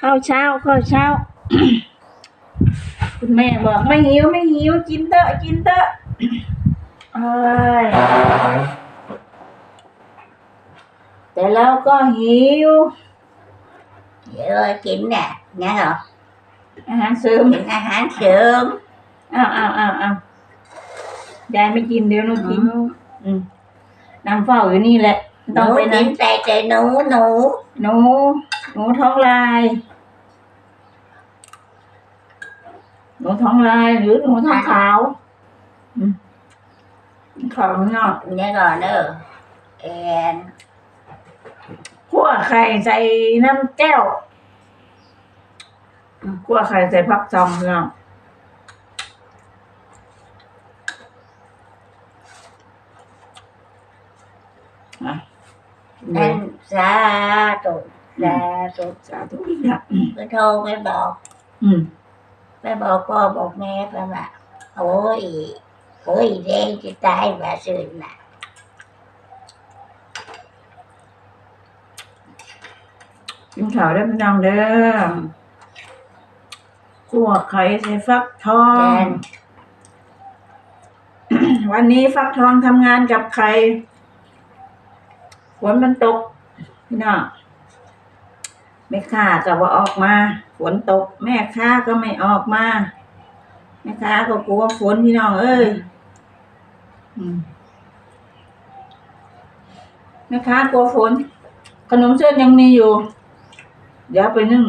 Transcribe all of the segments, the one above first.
ข้าวเช้าข้าวเช้า คุณแม่บอกไม่หิวไม่หิวกินเถอะกินเถอะเอ้ยแต่เราก็หิวเดี๋ยวกินเนี่ยงั้นเหรออาหารเสริมกินอาหารเสริมอ้าวอ้าวอ้าวอ้าวยายไม่กินเดี๋ยวหนูอืกินมอืมนางเฝ้าอยู่นี่แหละหต้นูองไปกินะนใส่แต่หนูหนูหนู หนูท้องลาย หนูท้องลายหรือหนูท้องขาวอืมขาวข้างนอกเนี่ยก่อนเด้อแอนคั่วไข่ใส่น้ำแก้วคั่วไข่ใส่พักจอมเนาะอะนั่นสาธุ สาธุสาธุอีกแล้วก็โทรไปบอก อืมไปบอกพ่อบอกแม่ไปว่าโอ้ยโอ้ยเด้งจะตายว่าสื่นน่ะกินข้าวได้พี่น้องเด้อคั่วไข่ใส่ฟักทอแองนวันนี้ฟักทองทำงานกับใครฝนมันตก พี่น้อง แม่ค้าก็ว่าออกมา ฝนตก แม่ค้าก็ไม่ออกมา แม่ค้าก็กลัวฝนพี่น้องเอ้ยแม่ค้ากลัวฝน ขนมเส้นยังมีอยู่ เดี๋ยวไปนึ่ง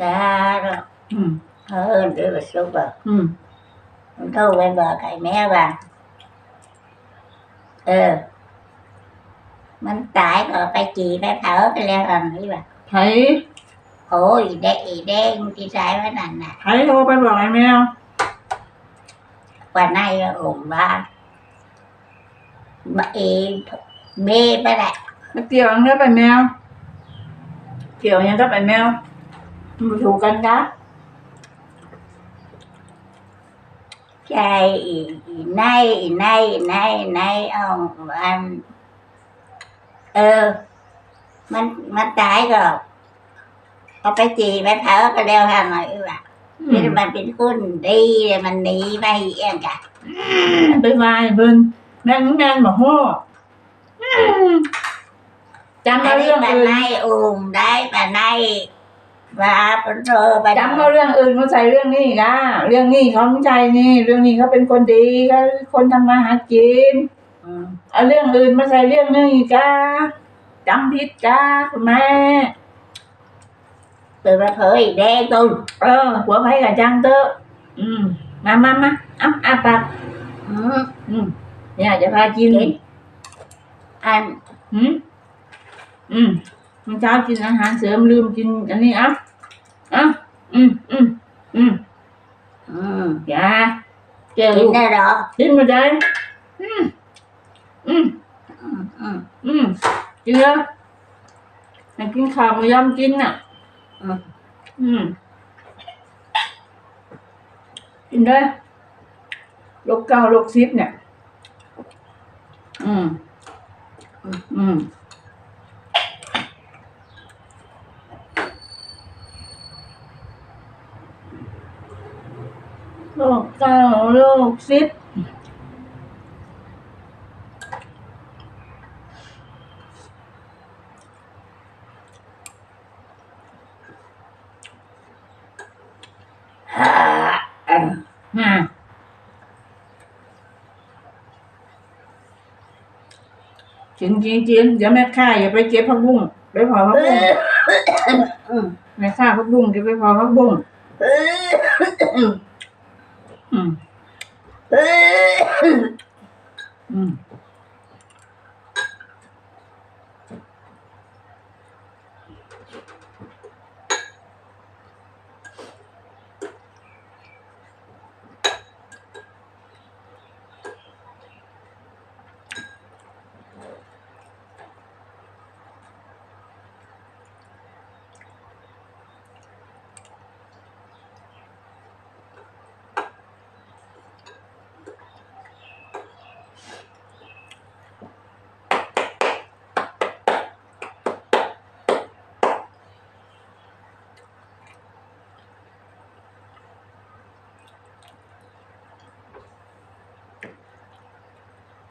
สาธุอืมเออเดี๋ยวไปสู้บอกอืมมันโทรไปบอกใครแม่ว่าเออมันตายก็ไปจีไปเผาไปแล้วอัน มววันไหนก็อุ่มว่ามาเองเมไปแหละมาเกี่ยวยังได้ไปแมวเกี่ยวยังได้ไปแมวมันบ่ถูกกันกะใจอีอีในอีในอีในอีในเอาอันเออ มันมันตายก็เอาไปจีไปเผาไปแล้วทำไงวะอืนี่มมันเป็นคนดีมันหนีไปเองกะไปวายเพิ่นแม่งแม่งบอกโหอืมจำอัเอานนี้เรื่องมันอื่นในอุ่มได้มันใน ว่าเป็นเธอไปจำเอาเรื่องอื่นมาใส่เรื่องนี้กะเรื่องนี้เขาไม่ใจนี่ เรื่องนี้เขาเป็นคนดีก็คนทำมาหากินอืมเอาเรื่องอื่นมาใส่เรื่องนี้กะจำผิดกะคุณแม่ từ nó khởi đe tu เออหัวไผ่กับจังเตอะอืมมามามาเอ้าอาปาก ừ. อืมเนี่ยจะพากินกิน ăn อืมอืม มันเช้ากินอาหารเสริมลืมกินอันนี้เอะอะอืมอืมอืม ừ. อย่าเจ้ากินได้หรอกินมาได้อืมอืม ừ. Ừ. อืมกินเลยให้กินข้าวมายำกินน่ะอืมอืมกินได้โรคเก้าโรคซิปเนี่ย อืม อืมโรค เก้าโรคซิป à. Ừ. ฮะกินกินกินเดี๋ยวแม่ข้าอย่าไปเก็บผักบุ้งไปพอผักบุ้ง Ừ. แม่ข้าผักบุ้งจะไปพอผักบุ้ง Ừ. อื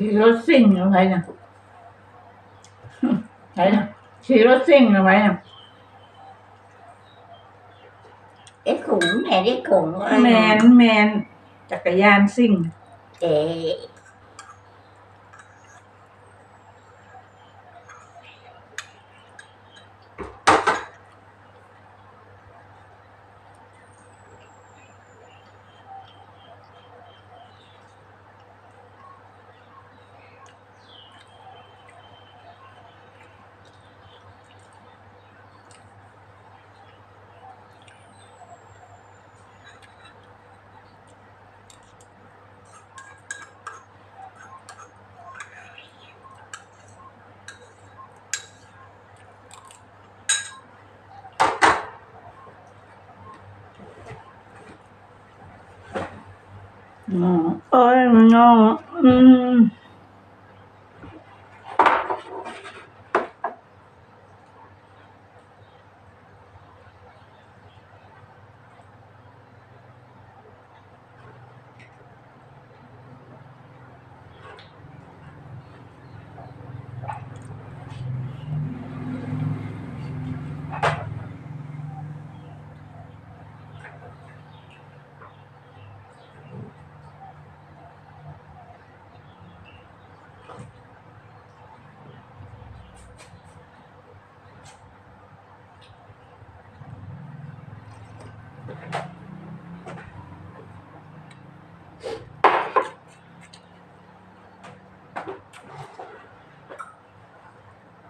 ม Ừ. อืมขี่รถซิ่งอะไรนะใช่นะขี่รถซิ่งอะไรนะไอ้ขุงแม่ได้ขุงเอ้ยแมนแมนจักรยานซิ่งเอ๋อ๋ อเอ้ยน้องอืม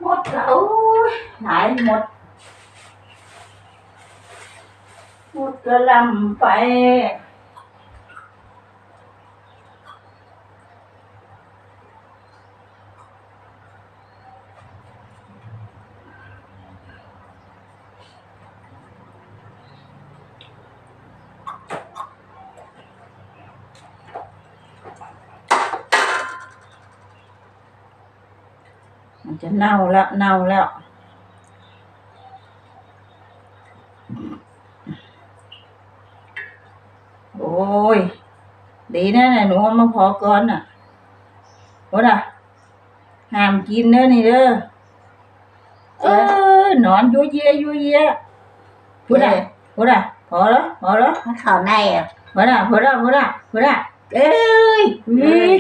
หมดแล้วโอ้ย หายหมดหมดกระลำไป มันจะเน่าแล้วเน่าแล้ว โอ้ย ดีนะน่ะหนูเอามาพอก่อนน่ะโหด่ะห้ามกินเด้อนี่เด้อ เออหนอนยั่วเยียยั่วเยียพูดอะพูดอะพอแล้วพอแล้วมันเข้าในอะพอแล้วพอแล้วพอแล้วพอแล้วเอ้ยอุ้ย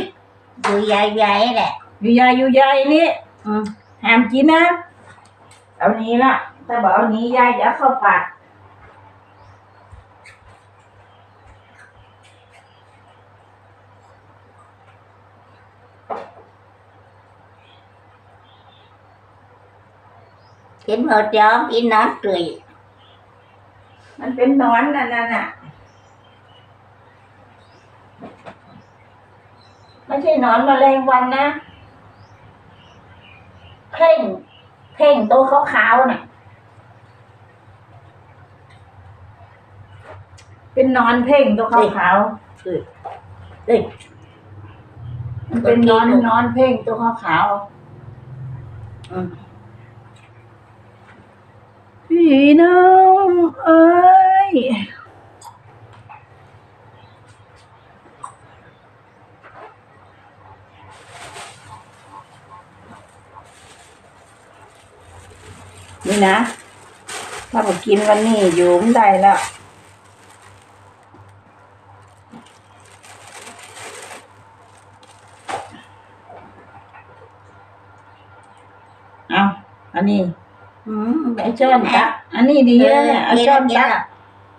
ดูใหญ่ๆแหละอยู่ยายอยู่ยายนี่อืมห้ามกินนะ เอานี้ละถ้าบอกเอานี้ยายจะเอาเข้าปาก กินหมดยอมกินนอนตุยมันเป็นหนอนน่ะน่ะน่ะ ไม่ใช่หนอนแมลงวันนะเพ่งเพ่งตัวขาวๆน่ะ เป็นหนอนเพ่งตัวขาวๆเอ้ยมันเป็นนอนนอนเพ่งตัวขาวอืมๆ พี่น้องเอ้ยนี่นะ ถ้าผมกินวันนี้อยู่ไม่ได้แล้วเอาอันนี้ มไอ้ช้อนตักอันนี้ดีแล้วเนี่ยเอาช้อนตัก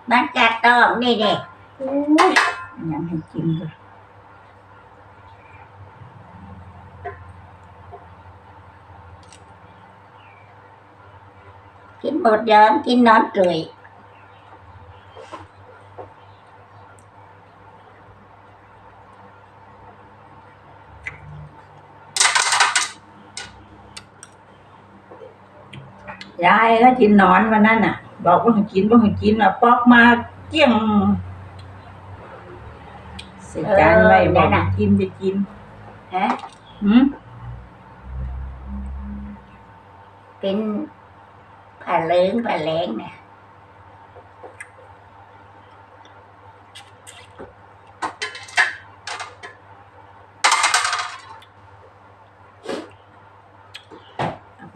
มันจัดต้องนี่เด็โอ้ยยังให้กินเลยกินหมดยอมกินนอนตุย ยายก็กินหนอนวันนั้นน่ะ บอกว่าให้กินว่าให้กินอะปอกมาเกี้ยงเสร็จจานไว้บอกให้กินจะกินฮะหืมเป็นผ่าเลื้งผ่าแรงนะ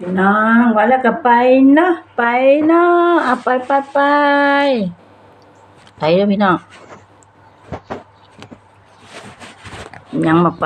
พี่น้องว่าแล้วก็ไปเนาะไปเนาะเอาไปไปไปไปเด้อพี่น้องยังมาไป